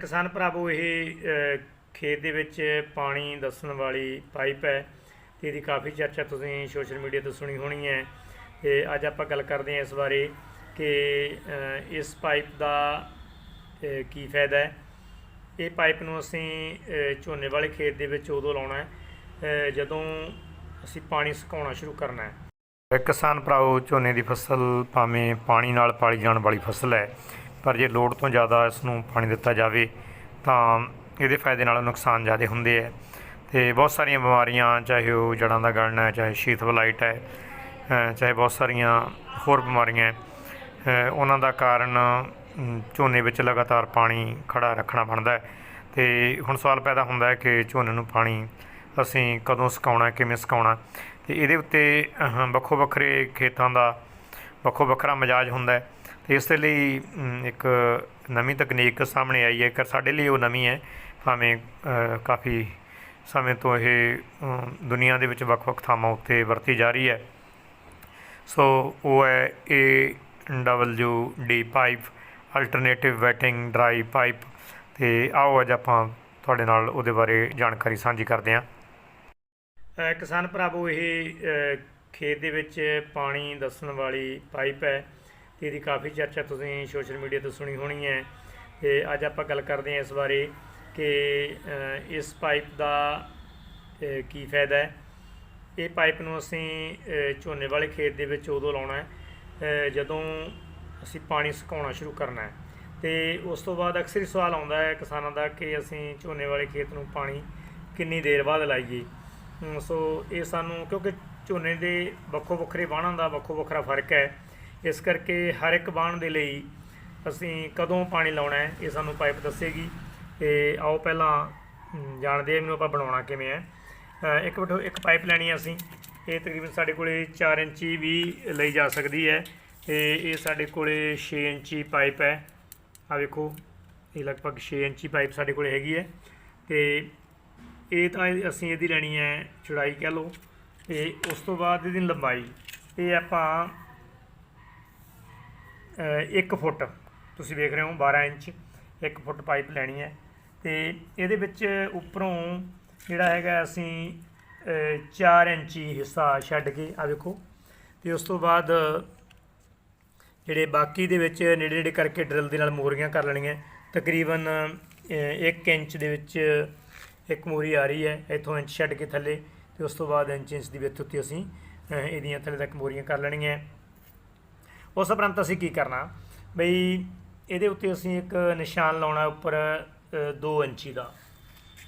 ਕਿਸਾਨ ਭਰਾਵੋ, ਇਹ ਖੇਤ ਦੇ ਵਿੱਚ ਪਾਣੀ ਦੱਸਣ ਵਾਲੀ ਪਾਈਪ ਹੈ ਤੇ ਇਹਦੀ ਕਾਫੀ ਚਰਚਾ ਤੁਸੀਂ ਸੋਸ਼ਲ ਮੀਡੀਆ ਤੋਂ ਸੁਣੀ ਹੋਣੀ ਹੈ। ਤੇ ਅੱਜ ਆਪਾਂ ਗੱਲ ਕਰਦੇ ਹਾਂ ਇਸ ਬਾਰੇ ਕਿ ਇਸ ਪਾਈਪ ਦਾ ਕੀ ਫਾਇਦਾ ਹੈ। ਇਹ ਪਾਈਪ ਨੂੰ ਅਸੀਂ ਝੋਨੇ ਵਾਲੇ ਖੇਤ ਦੇ ਵਿੱਚ ਉਦੋਂ ਲਾਉਣਾ ਹੈ ਜਦੋਂ ਅਸੀਂ ਪਾਣੀ ਸੁਕਾਉਣਾ ਸ਼ੁਰੂ ਕਰਨਾ ਹੈ। ਕਿਸਾਨ ਭਰਾਓ ਝੋਨੇ ਦੀ ਫਸਲ ਭਾਵੇਂ ਪਾਣੀ ਨਾਲ ਪਾਲੀ ਜਾਣ ਵਾਲੀ ਫਸਲ ਹੈ ਪਰ ਜੇ ਲੋੜ ਤੋਂ ਜ਼ਿਆਦਾ ਇਸ ਨੂੰ ਪਾਣੀ ਦਿੱਤਾ ਜਾਵੇ, ਤਾਂ ਇਹਦੇ ਫਾਇਦੇ ਨਾਲ ਨੁਕਸਾਨ ਜ਼ਿਆਦਾ ਹੁੰਦੇ ਹੈ ਤੇ ਬਹੁਤ ਸਾਰੀਆਂ ਬਿਮਾਰੀਆਂ, ਚਾਹੇ ਉਹ ਜੜਾਂ ਦਾ ਗਲਣਾ ਹੈ, ਚਾਹੇ ਸ਼ੀਥ ਵਲਾਈਟ ਹੈ ਚਾਹੇ ਬਹੁਤ ਸਾਰੀਆਂ ਹੋਰ ਬਿਮਾਰੀਆਂ ਉਹਨਾਂ ਦਾ ਕਾਰਨ ਝੋਨੇ ਵਿੱਚ ਲਗਾਤਾਰ ਪਾਣੀ ਖੜਾ ਰੱਖਣਾ ਬਣਦਾ ਹੈ। ਤੇ ਹੁਣ ਸਵਾਲ ਪੈਦਾ ਹੁੰਦਾ ਹੈ ਕਿ ਝੋਨੇ ਨੂੰ ਪਾਣੀ ਅਸੀਂ ਕਦੋਂ ਸੁਕਾਉਣਾ, ਕਿਵੇਂ ਸੁਕਾਉਣਾ? ਤੇ ਇਹਦੇ ਉੱਤੇ ਵੱਖੋ ਵੱਖਰੇ ਖੇਤਾਂ ਦਾ ਵੱਖੋ ਵੱਖਰਾ ਮਿਜਾਜ ਹੁੰਦਾ ਹੈ। ਤੇ ਇਸ ਦੇ ਲਈ ਇੱਕ ਨਵੀਂ ਤਕਨੀਕ ਸਾਹਮਣੇ ਆਈ ਹੈ ਕਿ ਸਾਡੇ ਲਈ ਉਹ ਨਵੀਂ ਹੈ, ਭਾਵੇਂ ਕਾਫੀ ਸਮੇਂ ਤੋਂ ਇਹ ਦੁਨੀਆ ਦੇ ਵਿੱਚ ਵੱਖ-ਵੱਖ ਥਾਵਾਂ ਉੱਤੇ ਵਰਤੀ ਜਾ ਰਹੀ ਹੈ। ਸੋ ਉਹ ਹੈ A W D pipe alternative wetting dry pipe ਤੇ ਆਓ ਅੱਜ ਆਪਾਂ ਤੁਹਾਡੇ ਨਾਲ ਉਹਦੇ ਬਾਰੇ ਜਾਣਕਾਰੀ ਸਾਂਝੀ ਕਰਦੇ ਹਾਂ। ਕਿਸਾਨ ਭਰਾਵੋ, ਇਹ ਖੇਤ ਦੇ ਵਿੱਚ ਪਾਣੀ ਦੱਸਣ ਵਾਲੀ ਪਾਈਪ ਹੈ। ਇਹਦੀ ਕਾਫੀ ਚਰਚਾ ਤੁਸੀਂ ਸੋਸ਼ਲ ਮੀਡੀਆ ਤੋਂ ਸੁਣੀ ਹੋਣੀ ਹੈ। ਤੇ ਅੱਜ ਆਪਾਂ ਗੱਲ ਕਰਦੇ ਹਾਂ ਇਸ ਬਾਰੇ ਕਿ ਇਸ ਪਾਈਪ ਦਾ ਕੀ ਫਾਇਦਾ ਹੈ। ਇਹ ਪਾਈਪ ਨੂੰ ਅਸੀਂ ਝੋਨੇ ਵਾਲੇ ਖੇਤ ਦੇ ਵਿੱਚ ਉਦੋਂ ਲਾਉਣਾ ਹੈ ਜਦੋਂ ਅਸੀਂ ਪਾਣੀ ਸੁਕਾਉਣਾ ਸ਼ੁਰੂ ਕਰਨਾ ਹੈ। ਤੇ ਉਸ ਤੋਂ ਬਾਅਦ ਅਕਸਰ ਹੀ ਸਵਾਲ ਆਉਂਦਾ ਹੈ ਕਿਸਾਨਾਂ ਦਾ ਕਿ ਅਸੀਂ ਝੋਨੇ ਵਾਲੇ ਖੇਤ ਨੂੰ ਪਾਣੀ ਕਿੰਨੀ ਦੇਰ ਬਾਅਦ ਲਾਈਏ। ਸੋ ਇਹ ਸਾਨੂੰ, ਕਿਉਂਕਿ ਝੋਨੇ ਦੇ ਵੱਖੋ ਵੱਖਰੇ ਬਾਣਾਂ ਦਾ ਵੱਖੋ ਵੱਖਰਾ ਫ਼ਰਕ ਹੈ। ਇਸ ਕਰਕੇ ਹਰ ਇੱਕ ਬਾਣ ਦੇ ਲਈ ਅਸੀਂ ਕਦੋਂ ਪਾਣੀ ਲਾਉਣਾ ਹੈ ਇਹ ਸਾਨੂੰ ਪਾਈਪ ਦੱਸੇਗੀ ਤੇ ਆਓ ਪਹਿਲਾਂ ਜਾਣਦੇ ਹਾਂ ਇਹਨੂੰ ਆਪਾਂ ਬਣਾਉਣਾ ਕਿਵੇਂ ਹੈ। ਇੱਕ ਬਟੋ ਇੱਕ ਪਾਈਪ ਲੈਣੀ ਹੈ ਅਸੀਂ। ਇਹ ਤਕਰੀਬਨ ਸਾਡੇ ਕੋਲੇ 4 ਇੰਚੀ ਵੀ ਲਈ ਜਾ ਸਕਦੀ ਹੈ ਤੇ ਇਹ ਸਾਡੇ ਕੋਲੇ 6 ਇੰਚੀ ਪਾਈਪ ਹੈ। ਆ ਵੇਖੋ, ਇਹ ਲਗਭਗ 6 ਇੰਚੀ ਪਾਈਪ ਸਾਡੇ ਕੋਲੇ ਹੈਗੀ ਹੈ ਤੇ ਇਹ ਤਾਂ ਇਹ- ਅਸੀਂ ਇਹਦੀ ਲੈਣੀ ਹੈ ਚੌੜਾਈ ਕਹਿ ਲਓ ਤੇ ਉਸ ਤੋਂ ਬਾਅਦ ਇਹਦੀ ਲੰਬਾਈ। ਇਹ ਆਪਾਂ 1 ਫੁੱਟ, ਤੁਸੀਂ ਵੇਖ ਰਹੇ ਹੋ 12 ਇੰਚ 1 ਫੁੱਟ ਪਾਈਪ ਲੈਣੀ ਹੈ ਤੇ ਇਹਦੇ ਵਿੱਚ ਉੱਪਰੋਂ ਜਿਹੜਾ ਹੈਗਾ ਅਸੀਂ 4 ਇੰਚੀ ਹਿੱਸਾ ਛੱਡ ਕੇ ਆ ਵੇਖੋ ਤੇ ਉਸ ਤੋਂ ਬਾਅਦ ਜਿਹੜੇ ਬਾਕੀ ਦੇ ਵਿੱਚ ਨੇੜੇ ਨੇੜੇ ਕਰਕੇ ਡਰਿਲ ਦੇ ਨਾਲ ਮੋਰੀਆਂ ਕਰ ਲੈਣੀਆਂ, ਤਕਰੀਬਨ 1 ਇੰਚ ਦੇ ਵਿੱਚ ਇੱਕ ਮੋਰੀ ਆ ਰਹੀ ਹੈ, ਇੱਥੋਂ ਇੰਚ ਛੱਡ ਕੇ ਥੱਲੇ, ਤੇ ਉਸ ਤੋਂ ਬਾਅਦ ਇੰਚ ਇੰਚ ਦੀ ਵਿੱਥ ਉੱਤੇ ਅਸੀਂ ਇਹਦੀਆਂ ਥੱਲੇ ਤੱਕ ਮੋਰੀਆਂ ਕਰ ਲੈਣੀਆਂ। ਉਸ ਉਪਰੰਤ ਅਸੀਂ ਕੀ ਕਰਨਾ? ਬਈ ਇਹਦੇ ਉੱਤੇ ਅਸੀਂ ਇੱਕ ਨਿਸ਼ਾਨ ਲਾਉਣਾ ਉੱਪਰ 2 ਇੰਚੀ ਦਾ।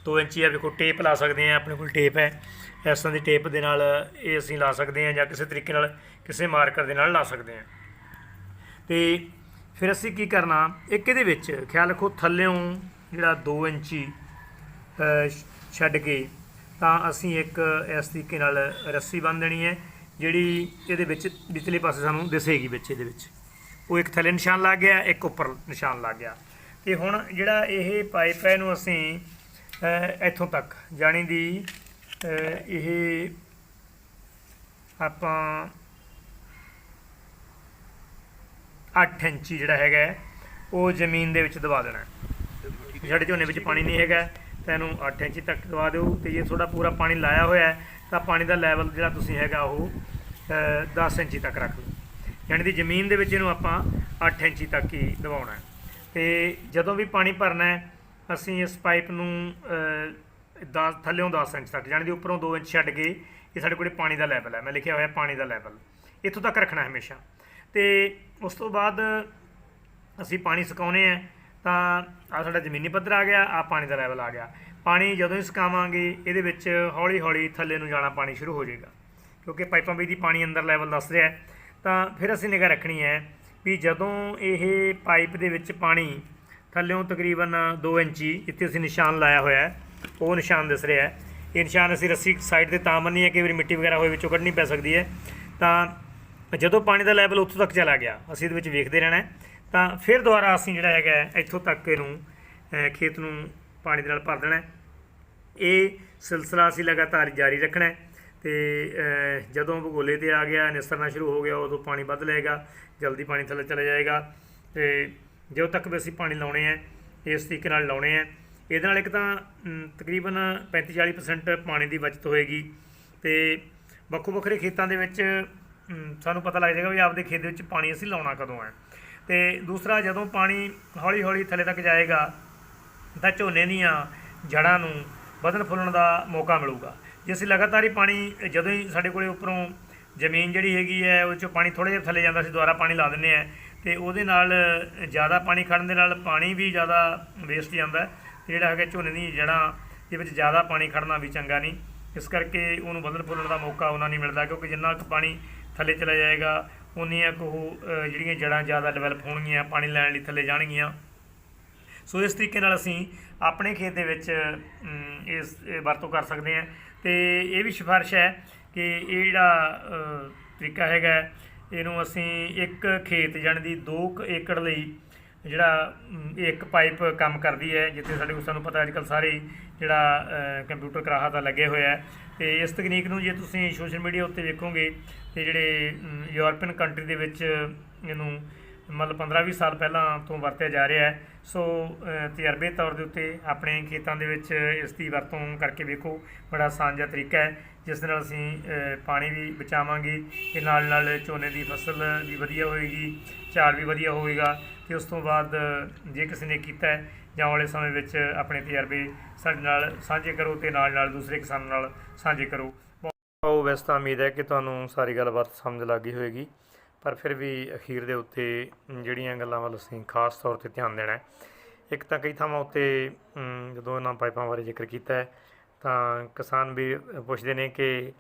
2 ਇੰਚੀ ਆ ਵੇਖੋ ਟੇਪ ਲਾ ਸਕਦੇ ਆ ਆਪਣੇ ਕੋਲ ਟੇਪ ਹੈ। ਇਸ ਤਰ੍ਹਾਂ ਦੀ ਟੇਪ ਦੇ ਨਾਲ ਇਹ ਅਸੀਂ ਲਾ ਸਕਦੇ ਆ ਜਾਂ ਕਿਸੇ ਤਰੀਕੇ ਨਾਲ ਕਿਸੇ ਮਾਰਕਰ ਦੇ ਨਾਲ ਲਾ ਸਕਦੇ ਆ ਤੇ ਫਿਰ ਅਸੀਂ ਕੀ ਕਰਨਾ? ਇੱਕ ਇਹਦੇ ਵਿੱਚ, ਖਿਆਲ ਰੱਖੋ, ਥੱਲਿਓਂ ਜਿਹੜਾ 2 ਇੰਚੀ ਛੱਡ ਕੇ ਤਾਂ ਅਸੀਂ ਇੱਕ ਇਸ ਤਰੀਕੇ ਨਾਲ ਰੱਸੀ ਬੰਨ੍ਹ ਦੇਣੀ ਹੈ। ਜਿਹੜੀ ਇਹਦੇ ਵਿੱਚ ਵਿਚਲੇ ਪਾਸੇ ਸਾਨੂੰ ਦਿਸੇਗੀ ਵਿੱਚ ਇਹਦੇ ਵਿੱਚ। ਉਹ ਇੱਕ ਥੱਲੇ ਨਿਸ਼ਾਨ ਲੱਗ ਗਿਆ ਇੱਕ ਉੱਪਰ ਨਿਸ਼ਾਨ ਲੱਗ ਗਿਆ। ਤੇ ਹੁਣ ਜਿਹੜਾ ਇਹ ਪਾਈਪ ਹੈ ਇਹਨੂੰ ਅਸੀਂ ਇੱਥੋਂ ਤੱਕ ਜਾਣੀ ਦੀ ਇਹ ਆਪਾਂ 8 ਇੰਚੀ ਜਿਹੜਾ ਹੈਗਾ ਉਹ ਜ਼ਮੀਨ ਦੇ ਵਿੱਚ ਦਬਾ ਦੇਣਾ। ਸਾਡੇ ਝੋਨੇ ਵਿੱਚ ਪਾਣੀ ਨਹੀਂ ਹੈਗਾ ਤਾਂ ਇਹਨੂੰ 8 ਇੰਚੀ ਤੱਕ ਦਬਾ ਦਿਓ ਤੇ ਜੇ ਥੋੜਾ ਪੂਰਾ ਪਾਣੀ ਲਾਇਆ ਹੋਇਆ ਹੈ ਤਾਂ ਪਾਣੀ ਦਾ ਲੈਵਲ ਜਿਹੜਾ ਤੁਸੀਂ ਹੈਗਾ ਉਹ ਅ, 10 ਇੰਚੀ ਤੱਕ ਰੱਖ ਲਓ। ਯਾਨੀ ਦੀ ਜ਼ਮੀਨ ਦੇ ਵਿੱਚ ਇਹਨੂੰ ਆਪਾਂ 8 ਇੰਚੀ ਤੱਕ ਹੀ ਦਬਾਉਣਾ ਹੈ। ਤੇ ਜਦੋਂ ਵੀ ਪਾਣੀ ਭਰਨਾ ਹੈ ਅਸੀਂ ਇਸ ਪਾਈਪ ਨੂੰ 10 ਥੱਲੇੋਂ 10 ਇੰਚ ਤੱਕ ਯਾਨੀ ਦੀ ਉੱਪਰੋਂ 2 ਇੰਚ ਛੱਡ ਕੇ ਇਹ ਸਾਡੇ ਕੋਲੇ ਪਾਣੀ ਦਾ ਲੈਵਲ ਹੈ। ਮੈਂ ਲਿਖਿਆ ਹੋਇਆ ਪਾਣੀ ਦਾ ਲੈਵਲ। ਇੱਥੋਂ ਤੱਕ ਰੱਖਣਾ ਹਮੇਸ਼ਾ। ਤੇ ਉਸ ਤੋਂ ਬਾਅਦ ਅਸੀਂ ਪਾਣੀ ਸੁਕਾਉਨੇ ਆ ਤਾਂ ਆ ਸਾਡਾ ਜ਼ਮੀਨੀ ਪੱਧਰ ਆ ਗਿਆ ਆ ਪਾਣੀ ਦਾ ਲੈਵਲ ਆ ਗਿਆ। ਪਾਣੀ ਜਦੋਂ ਹੀ ਸੁਕਾਵਾਂਗੇ, ਇਹਦੇ ਵਿੱਚ ਹੌਲੀ ਹੌਲੀ ਥੱਲੇ ਨੂੰ ਜਾਣਾ ਪਾਣੀ ਸ਼ੁਰੂ ਹੋ ਜਾਏਗਾ। ਕਿਉਂਕਿ ਪਾਈਪਾਂ ਵਿੱਚ ਦੀ ਪਾਣੀ ਅੰਦਰ ਲੈਵਲ ਦੱਸ ਰਿਹਾ ਤਾਂ ਫਿਰ ਅਸੀਂ ਨਿਗਾਹ ਰੱਖਣੀ ਹੈ ਵੀ ਜਦੋਂ ਇਹ ਪਾਈਪ ਦੇ ਵਿੱਚ ਪਾਣੀ ਥੱਲਿਓਂ ਤਕਰੀਬਨ 2 ਇੰਚੀ ਜਿੱਥੇ ਅਸੀਂ ਨਿਸ਼ਾਨ ਲਾਇਆ ਹੋਇਆ ਉਹ ਨਿਸ਼ਾਨ ਦਿਸ ਰਿਹਾ ਹੈ। ਇਹ ਨਿਸ਼ਾਨ ਅਸੀਂ ਰੱਸੀ ਸਾਈਡ ਤੇ ਤਾਂ ਬੰਨੀ ਹੈ ਕਿ ਵਾਰੀ ਮਿੱਟੀ ਵਗੈਰਾ ਹੋਏ ਵਿੱਚੋਂ ਕੱਢਣੀ ਪੈ ਸਕਦੀ ਹੈ। ਤਾਂ ਜਦੋਂ ਪਾਣੀ ਦਾ ਲੈਵਲ ਉੱਥੋਂ ਤੱਕ ਚਲਾ ਗਿਆ, ਅਸੀਂ ਇਹਦੇ ਵਿੱਚ ਵੇਖਦੇ ਰਹਿਣਾ ਤਾਂ ਫਿਰ ਦੁਬਾਰਾ ਅਸੀਂ ਜਿਹੜਾ ਹੈਗਾ ਇੱਥੋਂ ਤੱਕ ਇਹਨੂੰ ਖੇਤ ਨੂੰ ਪਾਣੀ ਦੇ ਨਾਲ ਭਰ ਦੇਣਾ ਇਹ ਸਿਲਸਿਲਾ ਅਸੀਂ ਲਗਾਤਾਰ ਜਾਰੀ ਰੱਖਣਾ ਹੈ ਤੇ ਜਦੋਂ ਭਗੋਲੇ ਤੇ ਆ ਗਿਆ, ਨਿਸਰਨਾ ਸ਼ੁਰੂ ਹੋ ਗਿਆ, ਉਦੋਂ ਪਾਣੀ ਵੱਧ ਲਏਗਾ, ਜਲਦੀ ਪਾਣੀ ਥੱਲੇ ਚਲਾ ਜਾਏਗਾ ਤੇ ਜਦੋਂ ਤੱਕ ਵੀ ਅਸੀਂ ਪਾਣੀ ਲਾਉਣੇ ਆ ਇਸ ਤਰੀਕੇ ਨਾਲ ਲਾਉਣੇ ਆ ਇਹਦੇ ਨਾਲ ਇੱਕ ਤਾਂ ਤਕਰੀਬਨ 35-40% ਪਾਣੀ ਦੀ ਬਚਤ ਹੋਏਗੀ ਤੇ ਵੱਖੋ ਵੱਖਰੇ ਖੇਤਾਂ ਦੇ ਵਿੱਚ ਸਾਨੂੰ ਪਤਾ ਲੱਗ ਜਾਏਗਾ ਵੀ ਆਪਦੇ ਖੇਤ ਦੇ ਵਿੱਚ ਪਾਣੀ ਅਸੀਂ ਲਾਉਣਾ ਕਦੋਂ ਹੈ। ਤੇ ਦੂਸਰਾ, ਜਦੋਂ ਪਾਣੀ ਹੌਲੀ ਹੌਲੀ ਥੱਲੇ ਤੱਕ ਜਾਏਗਾ ਤਾਂ ਝੋਨੇ ਦੀਆਂ ਜੜ੍ਹਾਂ ਨੂੰ ਵਧਣ ਫੁੱਲਣ ਦਾ ਮੌਕਾ ਮਿਲੂਗਾ। ਜੇ ਅਸੀਂ ਲਗਾਤਾਰ ਹੀ ਪਾਣੀ, ਜਦੋਂ ਹੀ ਸਾਡੇ ਕੋਲੇ ਉੱਪਰੋਂ ਜ਼ਮੀਨ ਜਿਹੜੀ ਹੈਗੀ ਹੈ ਉਹ ਚੋਂ ਪਾਣੀ ਥੋੜਾ ਜਿਹਾ ਥੱਲੇ ਜਾਂਦਾ ਸੀ ਦੁਬਾਰਾ ਪਾਣੀ ਲਾ ਦਿੰਦੇ ਆ ਤੇ ਉਹਦੇ ਨਾਲ ਜ਼ਿਆਦਾ ਪਾਣੀ ਖੜਨ ਦੇ ਨਾਲ ਪਾਣੀ ਵੀ ਜ਼ਿਆਦਾ ਵੇਸਟ ਜਾਂਦਾ ਜਿਹੜਾ ਹੈਗਾ ਝੋਨੇ ਦੀਆਂ ਜੜ੍ਹਾਂ ਦੇ ਵਿੱਚ ਜ਼ਿਆਦਾ ਪਾਣੀ ਖੜਨਾ ਵੀ ਚੰਗਾ ਨਹੀਂ। ਇਸ ਕਰਕੇ ਉਹਨੂੰ ਵਧਣ ਫੁੱਲਣ ਦਾ ਮੌਕਾ ਉਹਨਾਂ ਨਹੀਂ ਮਿਲਦਾ, ਕਿਉਂਕਿ ਜਿੰਨਾ ਕੁ ਪਾਣੀ ਥੱਲੇ ਚਲਾ ਜਾਏਗਾ, ਉਨੀਆਂ ਕੁ ਉਹ ਜਿਹੜੀਆਂ ਜੜ੍ਹਾਂ ਜ਼ਿਆਦਾ ਡਿਵੈਲਪ ਹੋਣਗੀਆਂ, ਪਾਣੀ ਲੈਣ ਲਈ ਥੱਲੇ ਜਾਣਗੀਆਂ। ਸੋ ਇਸ ਤਰੀਕੇ ਨਾਲ ਅਸੀਂ ਆਪਣੇ ਖੇਤ ਦੇ ਵਿੱਚ ਇਸ ਵਰਤੋਂ ਕਰ ਸਕਦੇ ਹਾਂ। ਤੇ ਇਹ ਵੀ ਸਿਫਾਰਿਸ਼ ਹੈ ਕਿ ਇਹ ਜਿਹੜਾ ਤਰੀਕਾ ਹੈਗਾ, ਇਹਨੂੰ ਅਸੀਂ ਇੱਕ ਖੇਤ ਜਾਣ ਦੀ 2 ਏਕੜ ਲਈ ਜਿਹੜਾ ਇੱਕ ਪਾਈਪ ਕੰਮ ਕਰਦੀ ਹੈ, ਜਿੱਥੇ ਸਾਡੇ ਕੋਲ ਸਾਨੂੰ ਪਤਾ ਅੱਜ ਕੱਲ੍ਹ ਸਾਰੇ ਜਿਹੜਾ ਕੰਪਿਊਟਰ ਕਰਾਹਾ ਤਾਂ ਲੱਗੇ ਹੋਇਆ ਹੈ ਤੇ ਇਸ ਤਕਨੀਕ ਨੂੰ ਜੇ ਤੁਸੀਂ ਸੋਸ਼ਲ ਮੀਡੀਆ ਉੱਤੇ ਵੇਖੋਗੇ, ਤੇ ਜਿਹੜੇ ਯੂਰਪੀਅਨ ਕੰਟਰੀ ਦੇ ਵਿੱਚ ਇਹਨੂੰ ਮਤਲਬ 15-20 ਸਾਲ ਪਹਿਲਾਂ ਤੋਂ ਵਰਤਿਆ ਜਾ ਰਿਹਾ ਹੈ। ਸੋ ਤਜਰਬੇ ਤੌਰ ਦੇ ਉੱਤੇ ਆਪਣੇ ਖੇਤਾਂ ਦੇ ਵਿੱਚ ਇਸ ਦੀ ਵਰਤੋਂ ਕਰਕੇ ਵੇਖੋ, ਬੜਾ ਆਸਾਨ ਜਿਹਾ ਤਰੀਕਾ ਹੈ। ਜਿਸ ਨਾਲ ਅਸੀਂ ਪਾਣੀ ਵੀ ਬਚਾਵਾਂਗੇ ਤੇ ਨਾਲ ਨਾਲ ਝੋਨੇ ਦੀ ਫਸਲ ਵੀ ਵਧੀਆ ਹੋਏਗੀ, ਝਾੜ ਵੀ ਵਧੀਆ ਹੋਵੇਗਾ ਤੇ ਉਸ ਤੋਂ ਬਾਅਦ ਜੇ ਕਿਸੇ ਨੇ ਕੀਤਾ ਹੈ ਜਾਂ ਆਉਣ ਵਾਲੇ ਸਮੇਂ ਵਿੱਚ ਆਪਣੇ ਤਜਰਬੇ ਸਾਡੇ ਨਾਲ ਸਾਂਝੇ ਕਰੋ ਤੇ ਨਾਲ ਨਾਲ ਦੂਸਰੇ ਕਿਸਾਨਾਂ ਨਾਲ ਸਾਂਝੇ ਕਰੋ। ਉਹ ਵੈਸੇ ਤਾਂ ਉਮੀਦ ਹੈ ਕਿ ਤੁਹਾਨੂੰ ਸਾਰੀ ਗੱਲਬਾਤ ਸਮਝ ਲੱਗ ਗਈ ਹੋਵੇਗੀ ਪਰ ਫਿਰ ਵੀ ਅਖੀਰ ਦੇ ਉੱਤੇ ਜਿਹੜੀਆਂ ਗੱਲਾਂ ਵੱਲ ਅਸੀਂ ਖਾਸ ਤੌਰ ਤੇ ਧਿਆਨ ਦੇਣਾ ਹੈ। ਇੱਕ ਤਾਂ ਕਈ ਥਾਵਾਂ ਉੱਤੇ ਜਦੋਂ ਇਹਨਾਂ ਪਾਈਪਾਂ ਬਾਰੇ ਜ਼ਿਕਰ ਕੀਤਾ ਹੈ, ਤਾਂ ਕਿਸਾਨ ਵੀ ਪੁੱਛਦੇ ਨੇ ਕਿ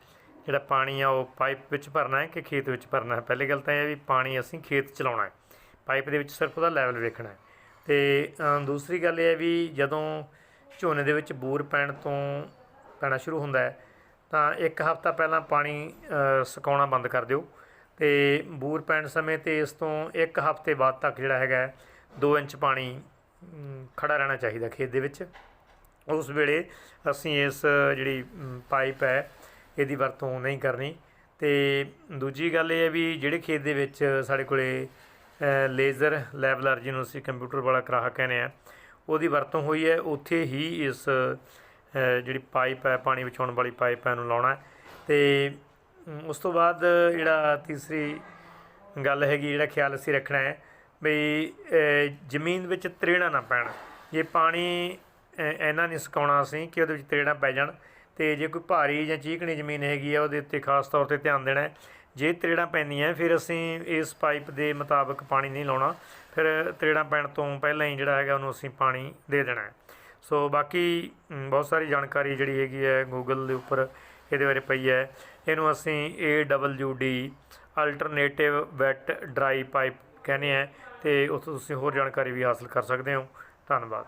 ਜਿਹੜਾ ਪਾਣੀ ਆ ਉਹ ਪਾਈਪ ਵਿੱਚ ਭਰਨਾ ਹੈ ਕਿ ਖੇਤ ਵਿੱਚ ਭਰਨਾ ਹੈ? ਪਹਿਲੀ ਗੱਲ ਤਾਂ ਇਹ ਹੈ ਵੀ ਪਾਣੀ ਅਸੀਂ ਖੇਤ ਚਲਾਉਣਾ ਹੈ। ਪਾਈਪ ਦੇ ਵਿੱਚ ਸਿਰਫ ਉਹਦਾ ਲੈਵਲ ਵੇਖਣਾ ਹੈ। ਤੇ ਦੂਸਰੀ ਗੱਲ ਇਹ ਹੈ ਵੀ ਜਦੋਂ ਝੋਨੇ ਦੇ ਵਿੱਚ ਬੂਰ ਪੈਣ ਤੋਂ ਪੈਣਾ ਸ਼ੁਰੂ ਹੁੰਦਾ ਹੈ, ਤਾਂ ਇੱਕ ਹਫ਼ਤਾ ਪਹਿਲਾਂ ਪਾਣੀ ਸੁਕਾਉਣਾ ਬੰਦ ਕਰ ਦਿਓ। ਤੇ ਬੂਰ ਪੈਣ ਸਮੇਂ ਤੇ ਇਸ ਤੋਂ ਇੱਕ ਹਫ਼ਤੇ ਬਾਅਦ ਤੱਕ ਜਿਹੜਾ ਹੈਗਾ 2 ਇੰਚ ਪਾਣੀ ਅਮ, ਖੜਾ ਰਹਿਣਾ ਚਾਹੀਦਾ ਖੇਤ ਦੇ ਵਿੱਚ। ਉਸ ਵੇਲੇ ਅਸੀਂ ਇਸ ਜਿਹੜੀ ਪਾਈਪ ਹੈ ਇਹਦੀ ਵਰਤੋਂ ਨਹੀਂ ਕਰਨੀ। ਤੇ ਦੂਜੀ ਗੱਲ ਇਹ ਹੈ ਵੀ ਜਿਹੜੇ ਖੇਤ ਦੇ ਵਿੱਚ ਸਾਡੇ ਕੋਲੇ ਲੇਜ਼ਰ ਲੈਵਲਰ ਜਿਹਨੂੰ ਅਸੀਂ ਕੰਪਿਊਟਰ ਵਾਲਾ ਕਰਾਹਾ ਕਹਿੰਦੇ ਆ ਉਹਦੀ ਵਰਤੋਂ ਹੋਈ ਹੈ। ਉੱਥੇ ਹੀ ਇਸ ਜਿਹੜੀ ਪਾਈਪ ਹੈ ਪਾਣੀ ਵਿਛਾਉਣ ਵਾਲੀ ਪਾਈਪ ਹੈ ਇਹਨੂੰ ਲਾਉਣਾ ਹੈ। ਤੇ ਉਸ ਤੋਂ ਬਾਅਦ ਜਿਹੜਾ ਤੀਸਰੀ ਗੱਲ ਹੈਗੀ ਜਿਹੜਾ ਖਿਆਲ ਅਸੀਂ ਰੱਖਣਾ ਹੈ ਵੀ ਜ਼ਮੀਨ ਵਿੱਚ ਤਰੇੜਾਂ ਨਾ ਪੈਣ। ਜੇ ਪਾਣੀ ਅ, ਇੰਨਾ ਨਹੀਂ ਸੁਕਾਉਣਾ ਅਸੀਂ ਕਿ ਉਹਦੇ ਵਿੱਚ ਤਰੇੜਾਂ ਪੈ ਜਾਣ ਤੇ ਜੇ ਕੋਈ ਭਾਰੀ ਜਾਂ ਚੀਕਣੀ ਜ਼ਮੀਨ ਹੈਗੀ ਆ ਉਹਦੇ ਉੱਤੇ ਖਾਸ ਤੌਰ ਤੇ ਧਿਆਨ ਦੇਣਾ ਜੇ ਤਰੇੜਾਂ ਪੈਂਦੀਆਂ ਫਿਰ ਅਸੀਂ ਇਸ ਪਾਈਪ ਦੇ ਮੁਤਾਬਕ ਪਾਣੀ ਨਹੀਂ ਲਾਉਣਾ। ਫਿਰ ਤਰੇੜਾਂ ਪੈਣ ਤੋਂ ਪਹਿਲਾਂ ਹੀ ਜਿਹੜਾ ਹੈਗਾ ਉਹਨੂੰ ਅਸੀਂ ਪਾਣੀ ਦੇ ਦੇਣਾ ਸੋ ਬਾਕੀ ਬਹੁਤ ਸਾਰੀ ਜਾਣਕਾਰੀ ਜਿਹੜੀ ਹੈਗੀ ਹੈ ਗੂਗਲ ਦੇ ਉੱਪਰ ਇਹਦੇ ਬਾਰੇ ਪਈ ਹੈ। ਇਹਨੂੰ ਅਸੀਂ AWD alternative wet dry pipe ਕਹਿੰਦੇ ਆ ਤੇ ਉੱਥੋਂ ਤੁਸੀਂ ਹੋਰ ਜਾਣਕਾਰੀ ਵੀ ਹਾਸਲ ਕਰ ਸਕਦੇ ਹੋ। ਧੰਨਵਾਦ।